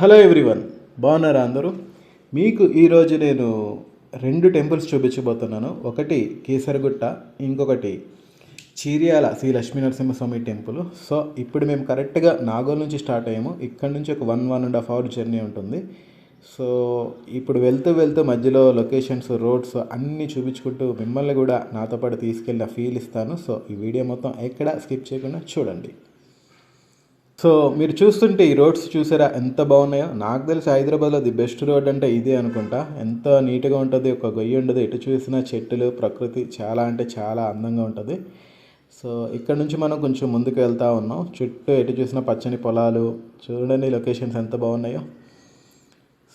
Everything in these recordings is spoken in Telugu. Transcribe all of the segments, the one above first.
హలో ఎవ్రీవన్ బాగున్నారా అందరూ? మీకు ఈరోజు నేను రెండు టెంపుల్స్ చూపించబోతున్నాను. ఒకటి కేసరగుట్ట ఇంకొకటి చీర్యాల శ్రీ లక్ష్మీ నరసింహస్వామి టెంపుల్. సో ఇప్పుడు మేము కరెక్ట్గా నాగోల్ నుంచి స్టార్ట్ అయ్యాము. ఇక్కడ నుంచి ఒక one one and half hour journey ఉంటుంది. సో ఇప్పుడు వెళ్తూ వెళ్తూ మధ్యలో లొకేషన్స్ రోడ్స్ అన్నీ చూపించుకుంటూ మిమ్మల్ని కూడా నాతో పాటు తీసుకెళ్ళిన ఫీల్ ఇస్తాను. సో ఈ వీడియో మొత్తం ఎక్కడ స్కిప్ చేయకుండా చూడండి. సో మీరు చూస్తుంటే ఈ రోడ్స్ చూసారా? ఎంత బాగున్నాయో? నాకు తెలిసి హైదరాబాద్లో ది బెస్ట్ రోడ్ అంటే ఇదే అనుకుంటా. ఎంత నీట్గా ఉంటుంది ఒక గొయ్యి ఉండదు. ఎటు చూసినా చెట్టులు ప్రకృతి చాలా అంటే చాలా అందంగా ఉంటుంది. సో ఇక్కడ నుంచి మనం కొంచెం ముందుకు వెళ్తూ ఉన్నాం. చుట్టూ ఎటు చూసినా పచ్చని పొలాలు. చూడండి లొకేషన్స్ ఎంత బాగున్నాయో.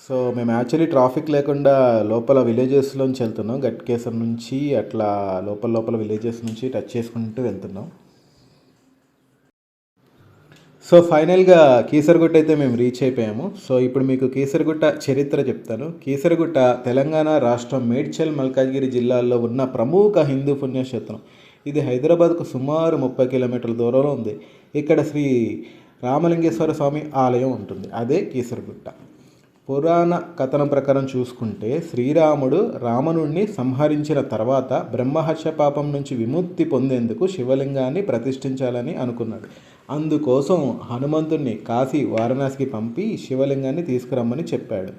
సో మేము యాక్చువల్లీ ట్రాఫిక్ లేకుండా లోపల విలేజెస్లోంచి వెళ్తున్నాం. గట్కేసర్ నుంచి అట్లా లోపల లోపల విలేజెస్ నుంచి టచ్ చేసుకుంటూ వెళ్తున్నాం. సో ఫైనల్గా కీసరగుట్ట అయితే మేము రీచ్ అయిపోయాము. సో ఇప్పుడు మీకు కీసరగుట్ట చరిత్ర చెప్తాను. కీసరగుట్ట తెలంగాణ రాష్ట్రం మేడ్చల్ మల్కాజ్గిరి జిల్లాల్లో ఉన్న ప్రముఖ హిందూ పుణ్యక్షేత్రం. ఇది హైదరాబాద్కు సుమారు ముప్పై కిలోమీటర్ల దూరంలో ఉంది. ఇక్కడ శ్రీ రామలింగేశ్వర స్వామి ఆలయం ఉంటుంది. అదే కీసరగుట్ట. పురాణ కథనం ప్రకారం చూసుకుంటే శ్రీరాముడు రావణుణ్ణి సంహరించిన తర్వాత బ్రహ్మహత్య పాపం నుంచి విముక్తి పొందేందుకు శివలింగాన్ని ప్రతిష్ఠించాలని అనుకున్నాడు. అందుకోసం హనుమంతుణ్ణి కాశీ వారణాసికి పంపి శివలింగాన్ని తీసుకురమ్మని చెప్పాడు.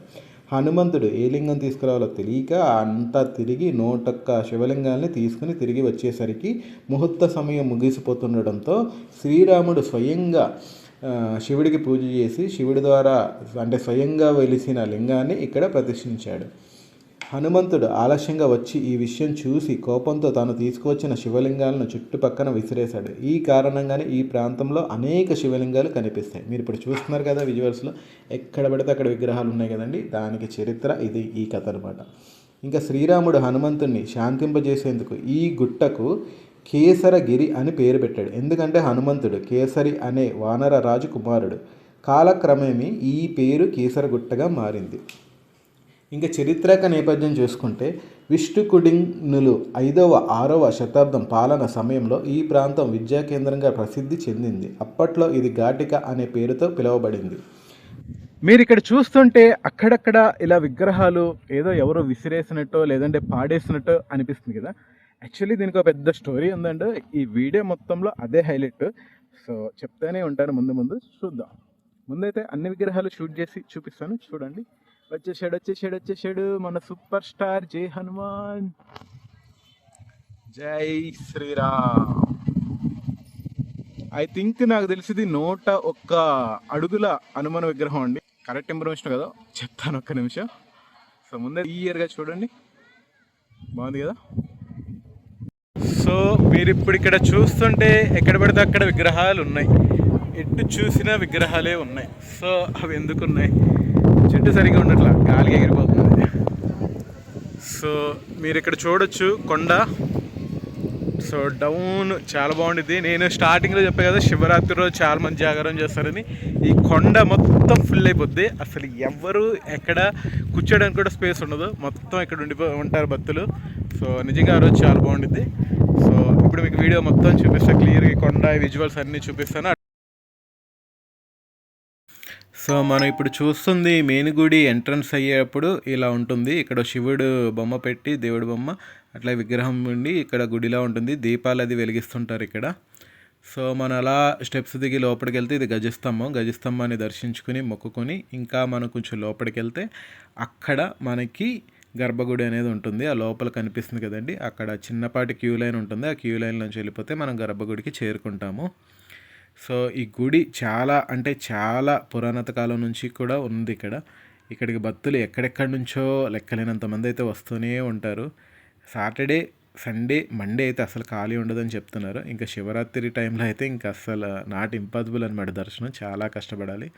హనుమంతుడు ఏ లింగం తీసుకురావాలో తెలియక అంతా తిరిగి నూటొక్క శివలింగాల్ని తీసుకుని తిరిగి వచ్చేసరికి ముహూర్త సమయం ముగిసిపోతుండడంతో శ్రీరాముడు స్వయంగా శివుడికి పూజ చేసి శివుడి ద్వారా అంటే స్వయంగా వెలిసిన లింగాన్ని ఇక్కడ ప్రతిష్ఠించాడు. హనుమంతుడు ఆలస్యంగా వచ్చి ఈ విషయం చూసి కోపంతో తాను తీసుకువచ్చిన శివలింగాలను చుట్టుపక్కన విసిరేశాడు. ఈ కారణంగానే ఈ ప్రాంతంలో అనేక శివలింగాలు కనిపిస్తాయి. మీరు ఇప్పుడు చూస్తున్నారు కదా విజువల్స్లో ఎక్కడ పడితే అక్కడ విగ్రహాలు ఉన్నాయి కదండి? దానికి చరిత్ర ఇది ఈ కథ అనమాట ఇంకా శ్రీరాముడు హనుమంతుణ్ణి శాంతింపజేసేందుకు ఈ గుట్టకు కేసరగిరి అని పేరు పెట్టాడు. ఎందుకంటే హనుమంతుడు కేసరి అనే వానర రాజు కుమారుడు. కాలక్రమేమి ఈ పేరు కేసరగుట్టగా మారింది. ఇంకా చరిత్రక నేపథ్యం చూసుకుంటే విష్ణుకుడింగ్నులు ఐదవ ఆరవ శతాబ్దం పాలన సమయంలో ఈ ప్రాంతం విద్యా కేంద్రంగా ప్రసిద్ధి చెందింది. అప్పట్లో ఇది ఘాటిక అనే పేరుతో పిలువబడింది. మీరు ఇక్కడ చూస్తుంటే అక్కడక్కడ ఇలా విగ్రహాలు ఏదో ఎవరో విసిరేసినట్టో లేదంటే పాడేసినట్టో అనిపిస్తుంది కదా. యాక్చువల్లీ దీనికి ఒక పెద్ద స్టోరీ ఉందండి. ఈ వీడియో మొత్తంలో అదే హైలైట్. సో చెప్తానే ఉంటాను ముందు ముందు. చూద్దాం. ముందైతే అన్ని విగ్రహాలు షూట్ చేసి చూపిస్తాను. చూడండి. వచ్చేసాడు వచ్చేసాడు వచ్చేసాడు. మన సూపర్ స్టార్ జై హనుమాన్. జై శ్రీరామ్. ఐ థింక్ నాకు తెలిసింది నూట ఒక్క అడుగుల హనుమాన్ విగ్రహం అండి. కరెక్ట్ ఇన్ఫర్మేషన్ కదా? చెప్తాను ఒక్క నిమిషం. సో ముందే క్లియర్గా చూడండి. బాగుంది కదా? సో మీరు ఇప్పుడు ఇక్కడ చూస్తుంటే ఎక్కడ పడితే అక్కడ విగ్రహాలు ఉన్నాయి. ఎటు చూసినా విగ్రహాలే ఉన్నాయి. సో అవి ఎందుకు ఉన్నాయి చెట్టు సరిగా ఉండట్లా గాలికి ఎగిరిపోతుంది. సో మీరు ఇక్కడ చూడొచ్చు కొండ. సో డౌన్ చాలా బాగుండిద్ది. నేను స్టార్టింగ్లో చెప్పే కదా శివరాత్రి రోజు చాలా మంది జాగారం చేస్తారని. ఈ కొండ మొత్తం ఫుల్ అయిపోద్ది. అసలు ఎవరు ఎక్కడ కూర్చోడానికి కూడా స్పేస్ ఉండదు. మొత్తం ఇక్కడ ఉండిపో ఉంటారు భక్తులు. సో నిజంగా ఆ రోజు చాలా బాగుండిద్ది. సో ఇప్పుడు మీకు వీడియో మొత్తం చూపిస్తాను క్లియర్గా కొండ విజువల్స్ అన్నీ చూపిస్తాను. సో మనం ఇప్పుడు చూస్తుంది మెయిన్ గుడి ఎంట్రన్స్ అయ్యేటప్పుడు ఇలా ఉంటుంది. ఇక్కడ శివుడు బొమ్మ పెట్టి దేవుడి బొమ్మ అట్లా విగ్రహం ఉండి ఇక్కడ గుడిలా ఉంటుంది. దీపాలు అది వెలిగిస్తుంటారు ఇక్కడ. సో మనం అలా స్టెప్స్ దిగి లోపలికి వెళ్తే ఇది గజస్తంభం. గజస్తంభాన్ని దర్శించుకుని మొక్కుకొని ఇంకా మనం కొంచెం లోపలికి వెళ్తే అక్కడ మనకి గర్భగుడి అనేది ఉంటుంది. ఆ లోపల కనిపిస్తుంది కదండి. అక్కడ చిన్నపాటి క్యూ లైన్ ఉంటుంది. ఆ క్యూ లైన్ నుంచి వెళ్ళిపోతే మనం గర్భగుడికి చేరుకుంటాము. సో ఈ గుడి చాలా అంటే చాలా పురాణత కాలం నుంచి కూడా ఉంది ఇక్కడ. ఇక్కడికి భక్తులు ఎక్కడెక్కడి నుంచో లెక్కలేనంత మంది అయితే వస్తూనే ఉంటారు. సాటర్డే సండే మండే అయితే అసలు ఖాళీ ఉండదని చెప్తున్నారు. ఇంకా శివరాత్రి టైంలో అయితే ఇంకా అసలు నాట్ ఇంపాసిబుల్ అనమాట దర్శనం. చాలా కష్టపడాలి.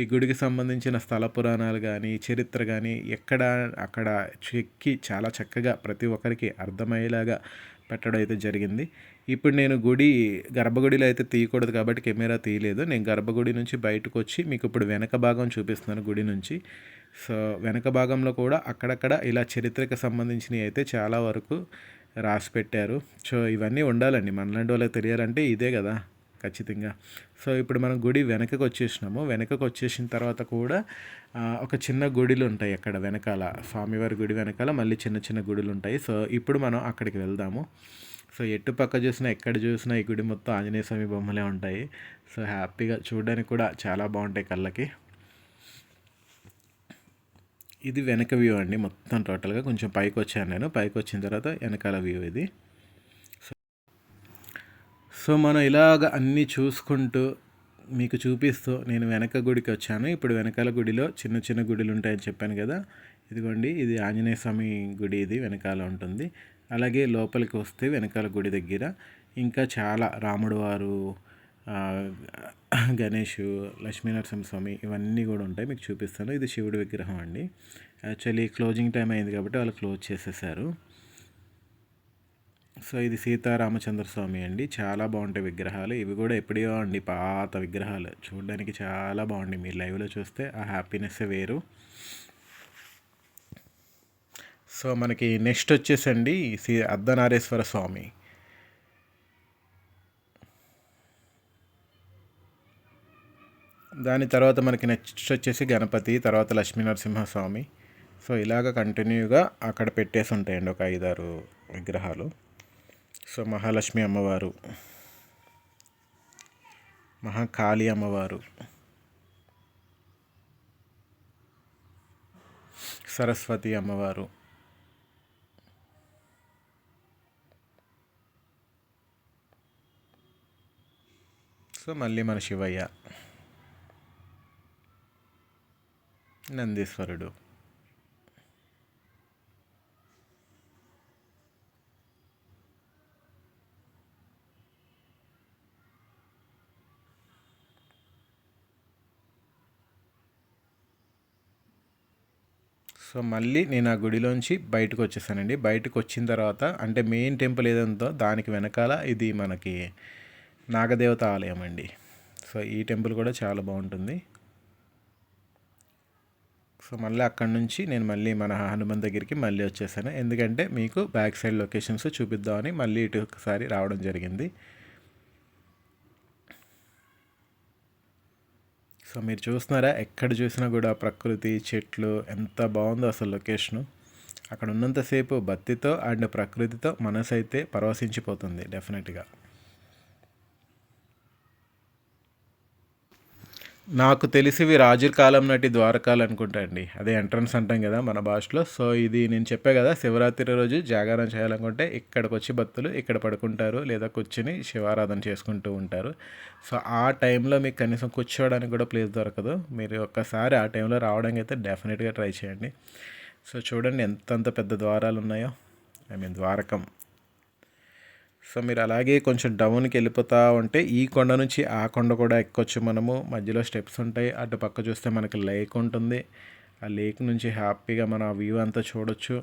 ఈ గుడికి సంబంధించిన స్థల పురాణాలు కానీ చరిత్ర కానీ ఎక్కడ అక్కడ చెక్కి చాలా చక్కగా ప్రతి ఒక్కరికి అర్థమయ్యేలాగా పెట్టడం అయితే జరిగింది. ఇప్పుడు నేను గుడి గర్భగుడిలో అయితే తీయకూడదు కాబట్టి కెమెరా తీయలేదు. నేను గర్భగుడి నుంచి బయటకు వచ్చి మీకు ఇప్పుడు వెనక భాగం చూపిస్తున్నాను గుడి నుంచి. సో వెనక భాగంలో కూడా అక్కడక్కడ ఇలా చరిత్రకు సంబంధించినవి అయితే చాలా వరకు రాసి పెట్టారు సో ఇవన్నీ ఉండాలండి. మనలాంటి వాళ్ళకి తెలియాలంటే ఇదే కదా ఖచ్చితంగా. సో ఇప్పుడు మనం గుడి వెనకకు వచ్చేసినాము వెనకకు వచ్చేసిన తర్వాత కూడా ఒక చిన్న గుడిలు ఉంటాయి అక్కడ వెనకాల. స్వామివారి గుడి వెనకాల మళ్ళీ చిన్న చిన్న గుడులు ఉంటాయి. సో ఇప్పుడు మనం అక్కడికి వెళ్దాము. సో ఎటు పక్క చూసినా ఎక్కడ చూసినా ఈ గుడి మొత్తం ఆంజనేయ స్వామి బొమ్మలే ఉంటాయి. సో హ్యాపీగా చూడడానికి కూడా చాలా బాగుంటాయి కళ్ళకి. ఇది వెనక వ్యూ అండి. మొత్తం టోటల్గా కొంచెం పైకి వచ్చాను నేను. పైకి వచ్చిన తర్వాత వెనకాల వ్యూ ఇది. సో మనం ఇలాగ అన్నీ చూసుకుంటూ మీకు చూపిస్తూ నేను వెనక గుడికి వచ్చాను. ఇప్పుడు వెనకాల గుడిలో చిన్న చిన్న గుడులు ఉంటాయని చెప్పాను కదా. ఇదిగోండి ఇది ఆంజనేయ స్వామి గుడి ఇది వెనకాల ఉంటుంది. అలాగే లోపలికి వస్తే వెనకాల గుడి దగ్గర. ఇంకా చాలా రాముడు వారు గణేష్ లక్ష్మీనరసింహస్వామి ఇవన్నీ కూడా ఉంటాయి. మీకు చూపిస్తాను. ఇది శివుడి విగ్రహం అండి. యాక్చువల్లీ క్లోజింగ్ టైం అయింది కాబట్టి వాళ్ళు క్లోజ్ చేసేసారు. సో ఇది సీతారామచంద్ర స్వామి అండి. చాలా బాగుంటాయి విగ్రహాలు. ఇవి కూడా ఎప్పుడో అండి పాత విగ్రహాలు. చూడడానికి చాలా బాగుంది మీరు లైవ్లో చూస్తే ఆ హ్యాపీనెస్ వేరు. సో మనకి నెక్స్ట్ వచ్చేసండి శ్రీ అర్ధనారేశ్వర స్వామి. దాని తర్వాత మనకి నెక్స్ట్ వచ్చేసి గణపతి తర్వాత లక్ష్మీ నరసింహస్వామి. సో ఇలాగ కంటిన్యూగా అక్కడ పెట్టేసి ఉంటాయండి ఒక ఐదారు విగ్రహాలు. సో మహాలక్ష్మి అమ్మవారు మహాకాళి అమ్మవారు సరస్వతి అమ్మవారు సో మళ్ళీ మన శివయ్య. నందీశ్వరుడు. సో మళ్ళీ నేను ఆ గుడిలోంచి బయటకు వచ్చేసానండి బయటకు వచ్చిన తర్వాత అంటే మెయిన్ టెంపుల్ ఏదంతో దానికి వెనకాల ఇది మనకి నాగదేవత ఆలయం అండి. సో ఈ టెంపుల్ కూడా చాలా బాగుంటుంది. సో మళ్ళీ అక్కడ నుంచి నేను మళ్ళీ మన హనుమాన్ దగ్గరికి మళ్ళీ వచ్చేసాను. ఎందుకంటే మీకు బ్యాక్ సైడ్ లొకేషన్స్ చూపిద్దామని మళ్ళీ ఇటు ఒకసారి రావడం జరిగింది. సో మీరు చూస్తున్నారా ఎక్కడ చూసినా కూడా ప్రకృతి చెట్లు ఎంత బాగుందో అసలు లొకేషను. అక్కడ ఉన్నంతసేపు బత్తితో అండ్ ప్రకృతితో మనసు అయితే పరవశించిపోతుంది డెఫినెట్గా. నాకు తెలిసివి రాజుల కాలం నాటి ద్వారకాలు అనుకుంటా అండి. అదే ఎంట్రన్స్ అంటాం కదా మన భాషలో. సో ఇది నేను చెప్పే కదా శివరాత్రి రోజు జాగారం చేయాలనుకుంటే ఇక్కడికి వచ్చి భక్తులు ఇక్కడ పడుకుంటారు లేదా కూర్చుని శివారాధన చేసుకుంటూ ఉంటారు. సో ఆ టైంలో మీకు కనీసం కూర్చోవడానికి కూడా ప్లేస్ దొరకదు. మీరు ఒక్కసారి ఆ టైంలో రావడానికి అయితే డెఫినెట్గా ట్రై చేయండి. సో చూడండి ఎంతంత పెద్ద ద్వారాలు ఉన్నాయో ఐ మీన్ ద్వారకం. సో మీరు అలాగే కొంచెం డౌన్కి వెళ్ళిపోతూ ఉంటే ఈ కొండ నుంచి ఆ కొండ కూడా ఎక్కొచ్చు మనము. మధ్యలో స్టెప్స్ ఉంటాయి. అటు పక్క చూస్తే మనకి లేక్ ఉంటుంది. ఆ లేక్ నుంచి హ్యాపీగా మన వ్యూ అంతా చూడొచ్చు.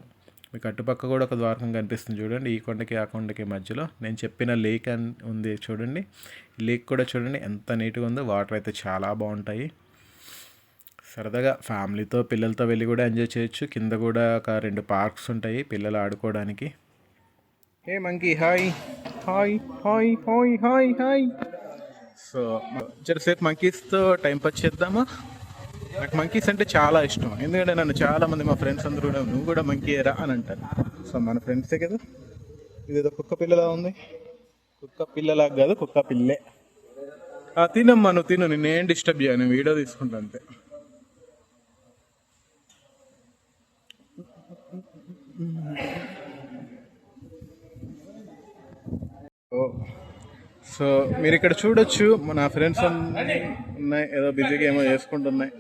మీకు అటుపక్క కూడా ఒక ద్వారకం కనిపిస్తుంది చూడండి. ఈ కొండకి ఆ కొండకి మధ్యలో నేను చెప్పిన లేక్ అని ఉంది చూడండి. లేక్ కూడా చూడండి. ఎంత నీట్గా ఉందో. వాటర్ అయితే చాలా బాగుంటాయి. సరదాగా ఫ్యామిలీతో పిల్లలతో వెళ్ళి కూడా ఎంజాయ్ చేయొచ్చు. కింద కూడా ఒక రెండు పార్క్స్ ఉంటాయి. పిల్లలు ఆడుకోవడానికి. Hey monkey hi hi hi hi hi hi so జరసేపు మంకీస్తో టైం పాస్ చేద్దామా? నాకు మంకీస్ అంటే చాలా ఇష్టం. ఎందుకంటే నన్ను చాలా మంది మా ఫ్రెండ్స్ అందరూ కూడా నువ్వు కూడా మంకీ రా అని అంటారు. సో మన ఫ్రెండ్సే కదా? ఇదేదో కుక్క పిల్లలా ఉంది. కుక్క పిల్లలా కాదు కుక్క పిల్లే. ఆ, తినమ్మా నువ్వు తిను. నిన్నేం డిస్టర్బ్ చేయను వీడియో తీసుకుంటా అంతే. ఓ సో మీరు ఇక్కడ చూడొచ్చు. నా ఫ్రెండ్స్ ఉన్నాయి. ఏదో బిజీగా ఏమో చేసుకుంటున్నాయి.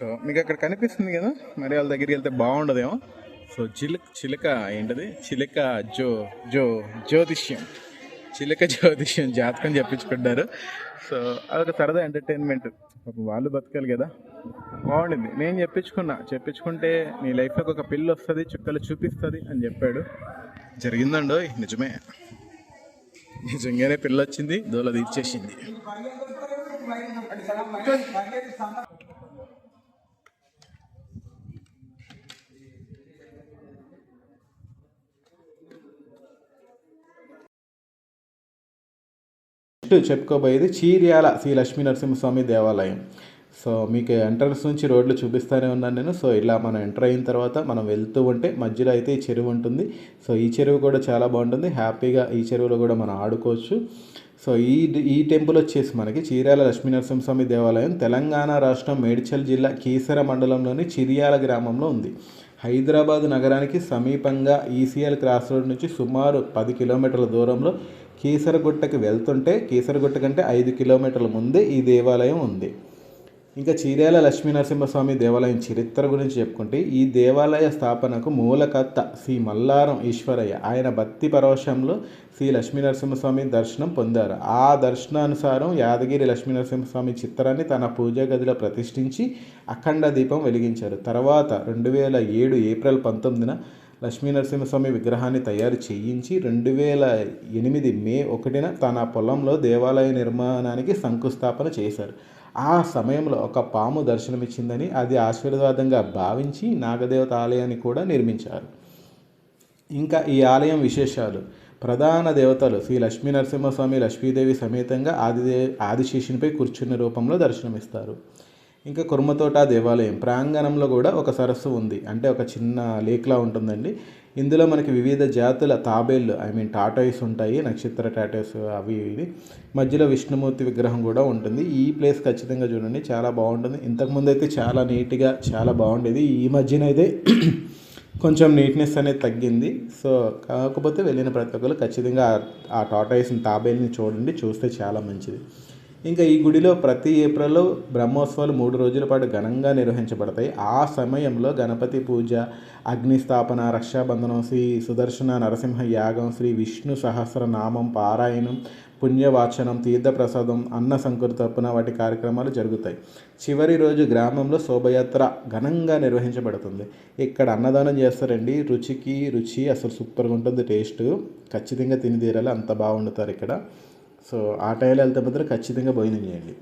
సో మీకు అక్కడ కనిపిస్తుంది కదా? మరి వాళ్ళ దగ్గరికి వెళ్తే బాగుండదేమో. సో చిలుక చిలుక ఏంటది? చిలుక జో జో జ్యోతిష్యం. చిలుక జ్యోతిష్యం జాతకం చెప్పించుకుంటారు. సో అదొక సరదా ఎంటర్టైన్మెంట్. వాళ్ళు బతకాలి కదా. బాగుండింది. నేను చెప్పించుకున్నా. చెప్పించుకుంటే నీ లైఫ్లోకి ఒక పిల్లి వస్తుంది చుక్కలు చూపిస్తుంది అని చెప్పాడు. జరిగిందండో? నిజమే. నిజంగానే పిల్ల వచ్చింది దోల తీర్చేసింది. చెప్పుకోబోయేది చీర్యాల శ్రీ లక్ష్మీ నరసింహస్వామి దేవాలయం. సో మీకు ఎంట్రన్స్ నుంచి రోడ్లు చూపిస్తూనే ఉన్నాను నేను. సో ఇలా మనం ఎంటర్ అయిన తర్వాత మనం వెళ్తూ ఉంటే మధ్యలో అయితే ఈ చెరువు ఉంటుంది. సో ఈ చెరువు కూడా చాలా బాగుంటుంది. హ్యాపీగా ఈ చెరువులో కూడా మనం ఆడుకోవచ్చు. సో ఈ ఈ టెంపుల్ వచ్చేసి మనకి చీరాల లక్ష్మీనరసింహస్వామి దేవాలయం తెలంగాణ రాష్ట్రం మేడ్చల్ జిల్లా కీసర మండలంలోని చిరియాల గ్రామంలో ఉంది. హైదరాబాద్ నగరానికి సమీపంగా ఈసీఎల్ క్రాస్ రోడ్ నుంచి సుమారు పది కిలోమీటర్ల దూరంలో కీసరగుట్టకి వెళ్తుంటే కీసరగుట్ట కంటే ఐదు కిలోమీటర్ల ముందే ఈ దేవాలయం ఉంది. ఇంకా చీరాల లక్ష్మీనరసింహస్వామి దేవాలయం చరిత్ర గురించి చెప్పుకుంటే ఈ దేవాలయ స్థాపనకు మూలకర్త శ్రీ మల్లారం ఈశ్వరయ్య. ఆయన భక్తి పరవశంలో శ్రీ లక్ష్మీనరసింహస్వామి దర్శనం పొందారు. ఆ దర్శనానుసారం యాదగిరి లక్ష్మీనరసింహస్వామి చిత్రాన్ని తన పూజా గదిలో ప్రతిష్ఠించి అఖండ దీపం వెలిగించారు. తర్వాత రెండు వేల ఏడు ఏప్రిల్ పంతొమ్మిదిన లక్ష్మీనరసింహస్వామి విగ్రహాన్ని తయారు చేయించి రెండు వేల ఎనిమిది మే ఒకటిన తన పొలంలో దేవాలయ నిర్మాణానికి శంకుస్థాపన చేశారు. ఆ సమయంలో ఒక పాము దర్శనమిచ్చిందని అది ఆశీర్వాదంగా భావించి నాగదేవత ఆలయాన్ని కూడా నిర్మించారు. ఇంకా ఈ ఆలయం విశేషాలు. ప్రధాన దేవతలు శ్రీ లక్ష్మీ నరసింహస్వామి లక్ష్మీదేవి సమేతంగా ఆదిదే ఆదిశేషునిపై కూర్చున్న రూపంలో దర్శనమిస్తారు. ఇంకా కుర్మతోట దేవాలయం ప్రాంగణంలో కూడా ఒక సరస్సు ఉంది. అంటే ఒక చిన్న లేక్లా ఉంటుందండి. ఇందులో మనకి వివిధ జాతుల తాబేళ్ళు ఐ మీన్ టాటాయిస్ ఉంటాయి నక్షత్ర టాటాయిస్ అవి ఇవి. మధ్యలో విష్ణుమూర్తి విగ్రహం కూడా ఉంటుంది. ఈ ప్లేస్ ఖచ్చితంగా చూడండి చాలా బాగుంటుంది. ఇంతకుముందు అయితే చాలా నీట్గా చాలా బాగుండేది. ఈ మధ్యన అయితే కొంచెం నీట్నెస్ అనేది తగ్గింది. సో కాకపోతే వెళ్ళిన ప్రతి ఒక్కరు ఖచ్చితంగా ఆ టాటాయిస్ని తాబేల్ని చూడండి చూస్తే చాలా మంచిది. ఇంకా ఈ గుడిలో ప్రతి ఏప్రిల్లో బ్రహ్మోత్సవాలు మూడు రోజుల పాటు ఘనంగా నిర్వహించబడతాయి. ఆ సమయంలో గణపతి పూజ అగ్నిస్థాపన రక్షాబంధనం శ్రీ సుదర్శన నరసింహ యాగం శ్రీ విష్ణు సహస్రనామం పారాయణం పుణ్యవాచనం తీర్థప్రసాదం అన్న సంకృతర్పణ వాటి కార్యక్రమాలు జరుగుతాయి. చివరి రోజు గ్రామంలో శోభయాత్ర ఘనంగా నిర్వహించబడుతుంది. ఇక్కడ అన్నదానం చేస్తారండి. రుచికి రుచి అసలు సూపర్గా ఉంటుంది. టేస్ట్ ఖచ్చితంగా తిని తీరాలి. అంత బాగుండుతారు ఇక్కడ. సో ఆ టైంలో వెళ్తే మాత్రం ఖచ్చితంగా భోజనం చేయండి.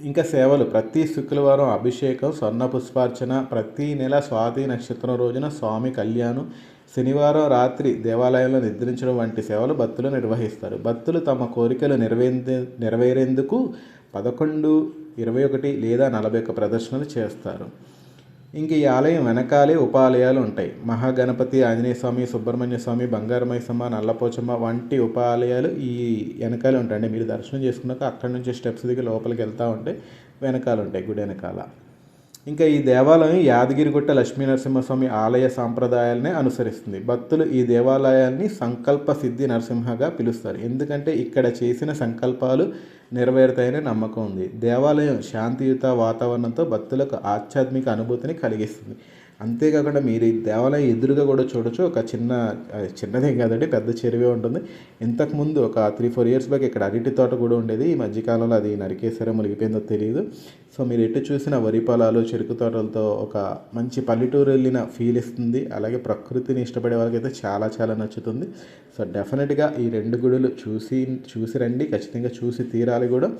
ఇంకా సేవలు ప్రతి శుక్రవారం అభిషేకం స్వర్ణ పుష్పార్చన ప్రతి నెల స్వాతి నక్షత్రం రోజున స్వామి కళ్యాణం శనివారం రాత్రి దేవాలయంలో నిద్రించడం వంటి సేవలు భక్తులు నిర్వహిస్తారు. భక్తులు తమ కోరికలు నెరవేరే నెరవేరేందుకు పదకొండు ఇరవై ఒకటి లేదా నలభై ఒక్క ప్రదర్శనలు చేస్తారు. ఇంక ఈ ఆలయం వెనకాలే ఉపాలయాలు ఉంటాయి. మహాగణపతి ఆంజనేయ స్వామి సుబ్రహ్మణ్య స్వామి బంగారమైసమ్మ నల్లపోచమ్మ వంటి ఉపాలయాలు ఈ వెనకాలే ఉంటాయండి. మీరు దర్శనం చేసుకున్నాక అక్కడి నుంచి స్టెప్స్ దిగి లోపలికి వెళ్తూ ఉంటే వెనకాల ఉంటాయి గుడి వెనకాల. ఇంకా ఈ దేవాలయం యాదగిరిగుట్ట లక్ష్మీనరసింహస్వామి ఆలయ సాంప్రదాయాలనే అనుసరిస్తుంది. భక్తులు ఈ దేవాలయాన్ని సంకల్ప సిద్ధి నరసింహగా పిలుస్తారు. ఎందుకంటే ఇక్కడ చేసిన సంకల్పాలు నెరవేరుతాయనే నమ్మకం ఉంది. దేవాలయం శాంతియుత వాతావరణంతో భక్తులకు ఆధ్యాత్మిక అనుభూతిని కలిగిస్తుంది. అంతేకాకుండా మీరు ఈ దేవాలయం ఎదురుగా కూడా చూడొచ్చు. ఒక చిన్న చిన్నదేం కాదండి పెద్ద చెరువే ఉంటుంది. ఇంతకుముందు ఒక త్రీ ఫోర్ ఇయర్స్ బ్యాక్ ఇక్కడ అరటి తోట కూడా ఉండేది. ఈ మధ్యకాలంలో అది నరికేసారో మునిగిపోయిందో తెలియదు. సో మీరు ఎటు చూసిన వరి పొలాలు చెరుకు తోటలతో ఒక మంచి పల్లెటూరు వెళ్ళిన ఫీల్ ఇస్తుంది. అలాగే ప్రకృతిని ఇష్టపడే వాళ్ళకైతే చాలా చాలా నచ్చుతుంది. సో డెఫినెట్గా ఈ రెండు గుడులు చూసి చూసి రండి. ఖచ్చితంగా చూసి తీరాలి కూడా.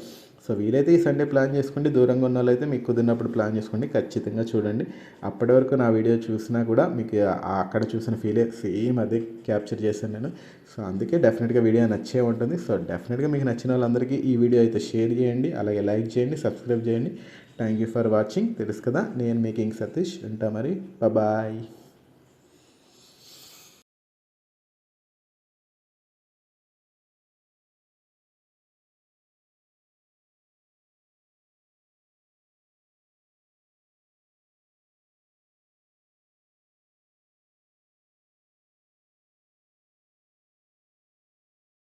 సో వీలైతే ఈ సండే ప్లాన్ చేసుకోండి దూరంగా ఉన్న వాళ్ళైతే మీకు కుదిరినప్పుడు ప్లాన్ చేసుకోండి ఖచ్చితంగా చూడండి. అప్పటి వరకు నా వీడియో చూసినా కూడా మీకు అక్కడ చూసిన ఫీలే సేమ్ అదే క్యాప్చర్ చేశాను నేను. సో అందుకే డెఫినెట్గా వీడియో నచ్చే ఉంటుంది. సో డెఫినెట్గా మీకు నచ్చిన వాళ్ళందరికీ ఈ వీడియో అయితే షేర్ చేయండి. అలాగే లైక్ చేయండి సబ్స్క్రైబ్ చేయండి. థ్యాంక్ యూ ఫర్ వాచింగ్ తెలుసు కదా నేను మీకింగ్ సతీష్. ఉంటా మరి. బాయ్